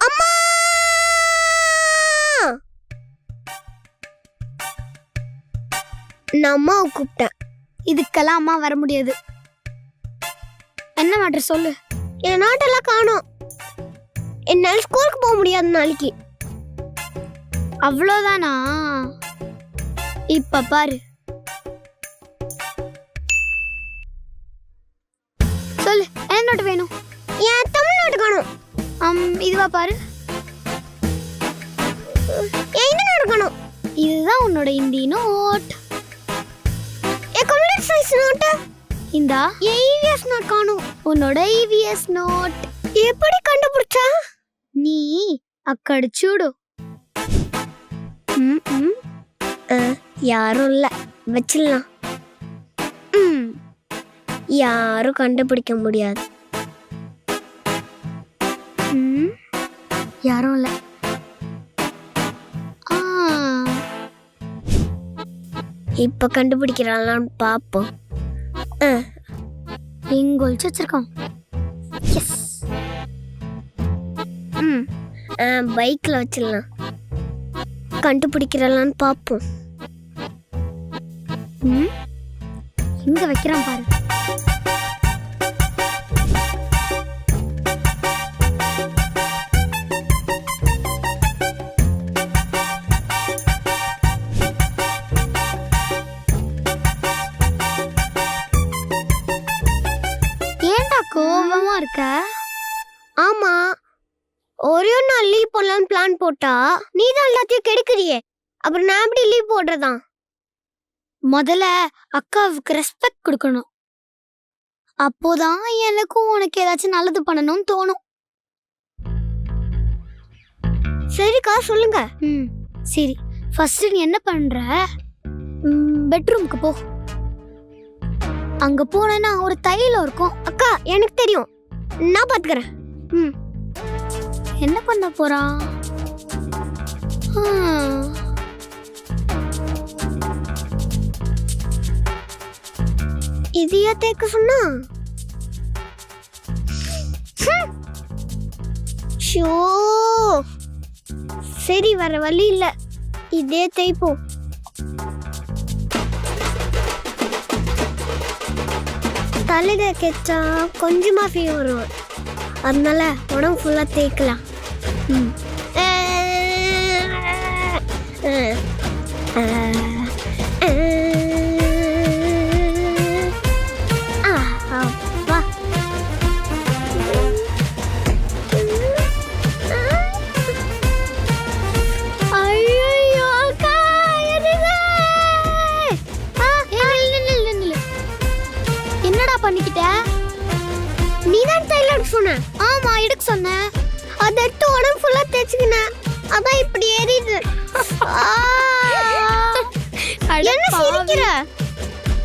அம்மா! நான் அம்மாவை கூப்பிட்டேன். இதுக்கெல்லாம் அம்மா வர முடியாது. என்ன மேட்ரு சொல்லு? என் நாட்டெல்லாம் காணோம். என்னால் ஸ்கூலுக்கு போக முடியாது நாளைக்கு. அவ்வளோதானா? இப்ப பாரு. சொல்லு என்ன நோட்டு வேணும்? என் தமிழ்நாட்டு காணோம். இதுவா பாரு என் இந்த நாடு காணோம் இதுதான் உன்னோட இந்தி நோட் என் கம்ப்யூட்டர் சயின்ஸ் நோட்டு இந்தா என் இவிஎஸ் நோட் காணோம் உன்னோட E இவிஎஸ் நோட் எப்படி கண்டுபிடிச்சா நீ అక్కడ చూడు ம், ம். ஆ, யாரும் இல்ல வச்சிடலாம் ம், யாரும் கண்டுபிடிக்க முடியாது யாரும் இல்லை. ஆ, இப்ப கண்டுபிடிக்கிறாங்களான்னு பாப்போம். ஆ, இங்க ஒளிச்சு வச்சிருக்கோம். எஸ் ம். ஆ, பைக்ல வச்சிடலாம். கண்டுபிடிக்கிறலான்னு பாப்போம். ம், இங்க வைக்கிறான் பாரு. கோவமா இருக்க? ஆமா. ஒரே ஒரு நாள் லீவ் போடலான்னு பிளான் போட்டா நீ தான் எல்லாத்தையும் கெடுக்கிறியே. அப்புறம் நான் எப்படி லீவ் போடுறதா? முதல்ல அக்காவுக்கு ரெஸ்பெக்ட் கொடுக்கணும். அப்போதான் எனக்கும் உனக்கு ஏதாச்சும் நல்லது பண்ணணும்னு தோணும். சரிக்கா சொல்லுங்க. ம் சரி. ஃபர்ஸ்ட் நீ என்ன பண்ற? பெட்ரூமுக்கு போ. அங்க போனேன்னா ஒரு தையல் இருக்கும். அக்கா எனக்கு தெரியும். நான் பாத்துக்கிறேன். ம். என்ன பண்ண போறா? ஹம், இதையா தேக்க சொன்னா? ஷோ. சரி வர வழி இல்ல. இதே தேய்ப்போம் தலையில கெச்சா கொஞ்சமாக ஃபீவர் வரும். அதனால உடம்பு ஃபுல்லாக தேய்க்கலாம். ம். எடுக்க சொன்ன ஆமா எடுக்க சொன்னேன். அதை எடுத்து உடம்பு ஃபுல்லா தேய்ச்சிக்கினேன். அதான் இப்படி ஆ. என்ன சிரிக்கிற?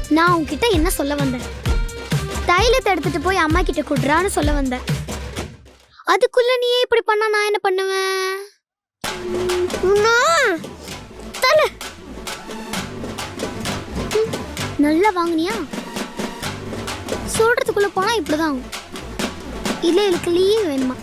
நான் உன்கிட்ட என்ன சொல்ல வந்தேன்? தைலத்தை எடுத்துட்டு போய் அம்மா கிட்ட குடுறான்னு சொல்ல வந்தேன். அதுக்குள்ள நீ இப்படி பண்ணா நான் என்ன பண்ணுவேன்? தலை. நல்லா வாங்குனியா? சொல்றதுக்குள்ள போனா இப்படிதான். ஆகும் இல்லை எனக்கு லீவ் வேணுமா